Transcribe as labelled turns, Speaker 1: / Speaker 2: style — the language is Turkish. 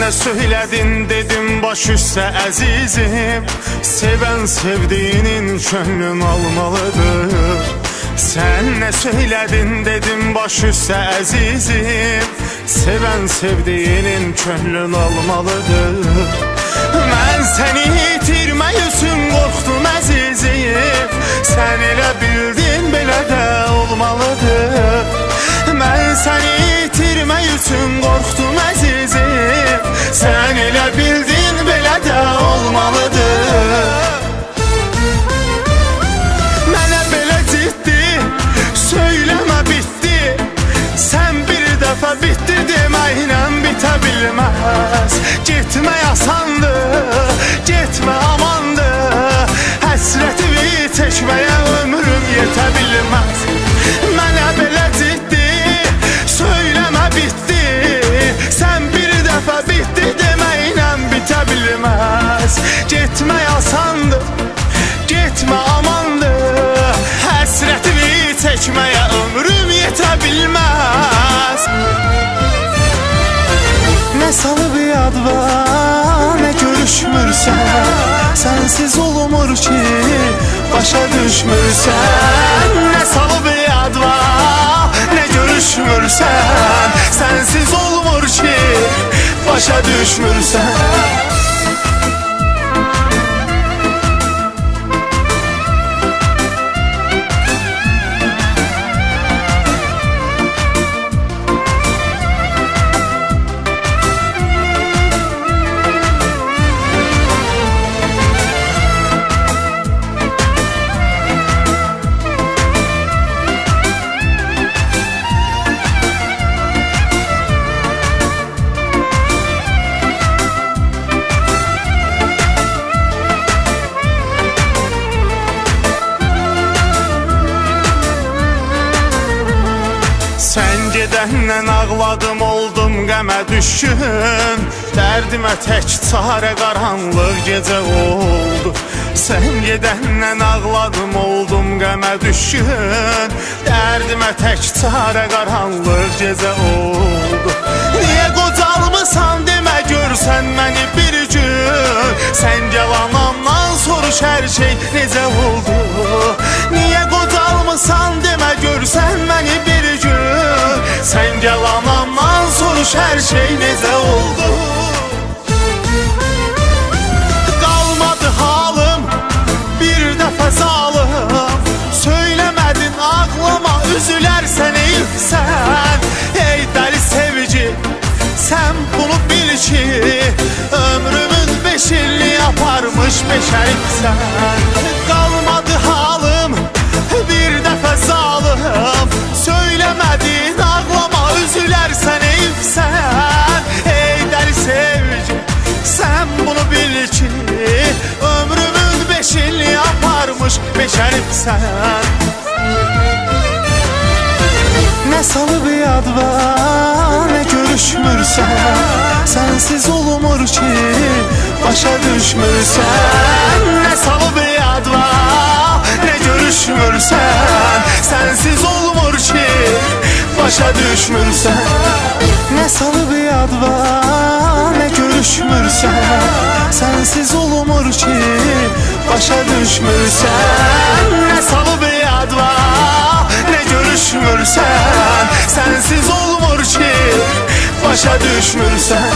Speaker 1: de söyledin dedim baş üstə əzizim. Sevən sevdiğinin könlün almalıdır. Sen ne söyledin dedim baş üstə əzizim. Sevən sevdiğinin könlün almalıdır bitə bilməz nə görüşmürsən Sənsiz olmur ki, başa düşmürsən Nə salıb yad var, nə görüşmürsən Sənsiz olmur ki, başa düşmürsən Sən gedəndən ağladım oldum qəmə düşkün Dərdimə tək çarə qaranlıq gecə oldu. Sən gedəndən ağladım oldum qəmə düşkün Dərdimə tək çarə qaranlıq gecə oldu. Niyə qocalmısan demə görsən məni bir gün. Sən yalanamdan soruş hər şey necə oldu Sən yalanamdan soruş hər şey necə oldu. Qalmadı halım bir dəfə zalım Söyləmədin ağlama üzülərsən eysən Ey dəli sevici sən bunu bil ki Ömrümün beş illi aparmış beşəriksən aparmış beşəriksən Nə salıb yad var, nə görüşmürsən Sənsiz olmur ki, başa düşmürsən Nə salıb yad var, nə görüşmürsən Sənsiz olmur ki, başa düşmürsən Nə salıb yad var, nə görüşmürsən Sənsiz olmur ki, başa düşmürsən Nə salıb yad var, nə görüşmürsən Sənsiz olmur ki, başa düşmürsən